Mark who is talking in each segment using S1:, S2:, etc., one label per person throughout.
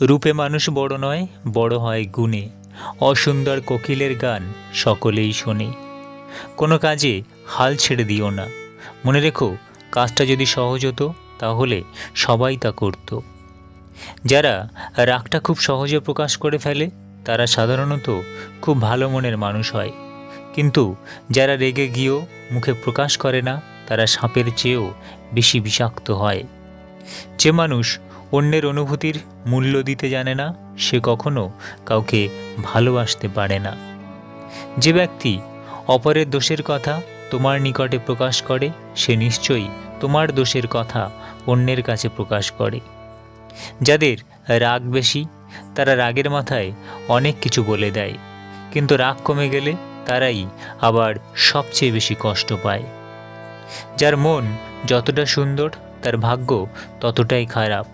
S1: রূপে মানুষ বড় নয়, বড় হয় গুণে। অসুন্দর কোকিলের গান সকলেই শোনে। কোনো কাজে হাল ছেড়ে দিও না। মনে রেখো, কাজটা যদি সহজ হতো, তাহলে সবাই তা করত। যারা রাগটা খুব সহজে প্রকাশ করে ফেলে, তারা সাধারণত খুব ভালো মনের মানুষ হয়। কিন্তু যারা রেগে গিয়েও মুখে প্রকাশ করে না, তারা সাপের চেয়েও বেশি বিষাক্ত হয়। যে মানুষ অন্যের অনুভূতির মূল্য দিতে জানে না, সে কখনো কাউকে ভালোবাসতে পারে না। যে ব্যক্তি অপরের দোষের কথা তোমার নিকটে প্রকাশ করে, সে নিশ্চয়ই তোমার দোষের কথা অন্যের কাছে প্রকাশ করে। যাদের রাগ বেশি, তারা রাগের মাথায় অনেক কিছু বলে দেয়, কিন্তু রাগ কমে গেলে তারাই আবার সবচেয়ে বেশি কষ্ট পায়। যার মন যতটা সুন্দর, তার ভাগ্য ততটাই খারাপ।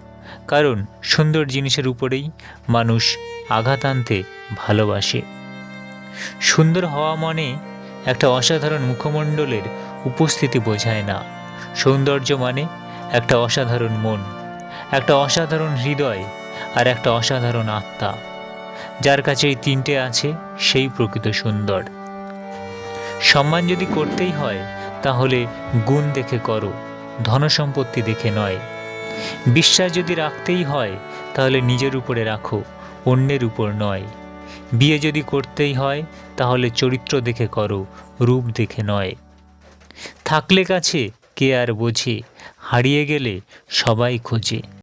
S1: কারণ সুন্দর জিনিসের উপরেই মানুষ আঘাত আনতে ভালোবাসে। সুন্দর হওয়া মানে একটা অসাধারণ মুখমণ্ডলের উপস্থিতি বোঝায় না। সৌন্দর্য মানে একটা অসাধারণ মন, একটা অসাধারণ হৃদয় আর একটা অসাধারণ আত্মা। যার কাছে এই তিনটে আছে, সেই প্রকৃত সুন্দর। সম্মান যদি করতেই হয়, তাহলে গুণ দেখে করো, ধনসম্পত্তি দেখে নয়। বিশ্বাস যদি রাখতেই হয়, তাহলে নিজের উপরে রাখো, অন্যের উপর নয়। বিয়ে যদি করতেই হয়, তাহলে চরিত্র দেখে করো, রূপ দেখে নয়। থাকলে কাছে, কে আর বোঝে, হারিয়ে গেলে সবাই খোঁজে।